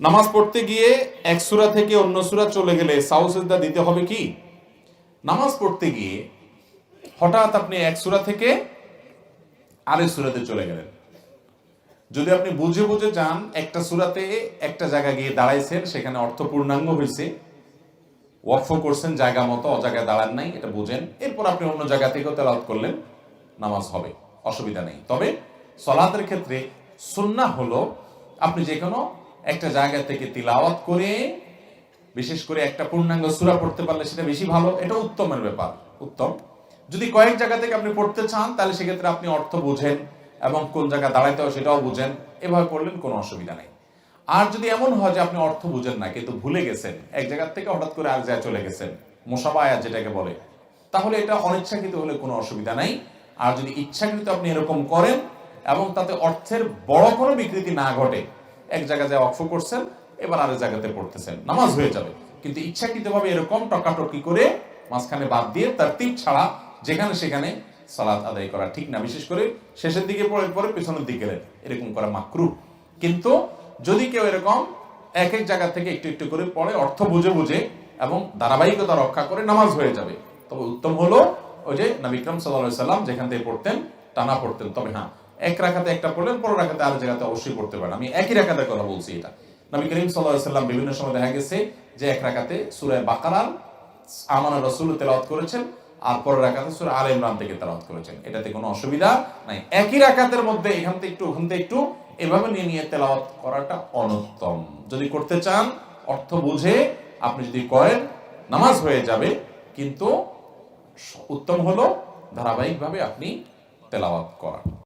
নামাজ পড়তে গিয়ে এক সুরা থেকে অন্য সুরা চলে গেলে সাউসেদা দিতে হবে কি? নামাজ পড়তে গিয়ে হঠাৎ আপনি এক সুরা থেকে আরেক সুরাতে চলে গেলেন। যদি আপনি বুঝে বুঝে যান, একটা সুরাতে একটা জায়গা গিয়ে দাঁড়াইছেন, সেখানে অর্থ পূর্ণাঙ্গ হয়েছে ওয়াকফ করছেন, জায়গা মতো অজায়গায় দাঁড়ান নাই, এটা বুঝেন, এরপর আপনি অন্য জায়গা থেকেও তেলাওয়াত করলেন, নামাজ হবে, অসুবিধা নেই। তবে সলাতের ক্ষেত্রে সুন্না হলো, আপনি যে কোনো একটা জায়গা থেকে তিলাওয়াত করে, বিশেষ করে একটা পূর্ণাঙ্গ সূরা পড়তে পারলে সেটা বেশি ভালো। এটা উত্তমের ব্যাপার, উত্তম। যদি কয়েক জায়গা থেকে আপনি পড়তে চান, তাহলে সেক্ষেত্রে আপনি অর্থ বুঝেন এবং কোন জায়গা দাঁড়াইতে হয় সেটাও বুঝেন। এভাবে পড়লেন কোনো অসুবিধা নেই। আর যদি এমন হয় যে আপনি অর্থ বুঝেন না, কিন্তু ভুলে গেছেন, এক জায়গা থেকে হঠাৎ করে আরেক জায়গায় চলে গেছেন মোসাবা আয়াত যেটাকে বলে, তাহলে এটা অনিচ্ছাকৃত হলে কোনো অসুবিধা নাই। আর যদি ইচ্ছাকৃত আপনি এরকম করেন এবং তাতে অর্থের বড় কোনো বিকৃতি না ঘটে এক জায়গায় যায় অক্ষ করছেন, এবার আরেক জায়গাতে পড়তেছেন। নামাজ হয়ে যাবে। কিন্তু ইচ্ছাকৃতভাবে এরকম টকাটকি করে মাঝখানে বাদ দিয়ে তার তীর ছাড়া যেখানে সেখানে সালাত আদায় করা ঠিক না। বিশেষ করে শেষের দিকে পড়ে, পরে পেছনের দিকে এরকম করা মাকরু কিন্তু যদি কেউ এরকম এক এক জায়গা থেকে একটু একটু করে পড়ে, অর্থ বুঝে বুঝে এবং ধারাবাহিকতা রক্ষা করে নামাজ হয়ে যাবে। তবে উত্তম হলো ওই যে নবিক্রম সাল্লাহ সাল্লাম যেখান থেকে পড়তেন, টানা পড়তেন। তবে হ্যাঁ এক রাখাতে একটা পড়লেন, পরের রাখাতে আরেক জায়গাতে অবশ্যই পড়তে পারেন। আমি একই রাখাতে কথা বলছি এটা। নবী করিম সাল্লাহ সাল্লাম বিভিন্ন সময় দেখা গেছে যে এক রাখাতে সুরায় বাকারার আমানা রসুল তেলাওয়াত করেছেন আর পরের রাখাতে সুরা আল ইমরান থেকে তেলাওয়াত করেছেন। এটাতে কোনো অসুবিধা নাই। একই রাখাতের মধ্যে এখান থেকে একটু, ওখান থেকে একটু এভাবে নিয়ে নিয়ে তেলাওয়াত করাটা অনুত্তম। যদি করতে চান, অর্থ বুঝে আপনি যদি করেন, নামাজ হয়ে যাবে, কিন্তু উত্তম হলো ধারাবাহিকভাবে আপনি তেলাওয়াত করা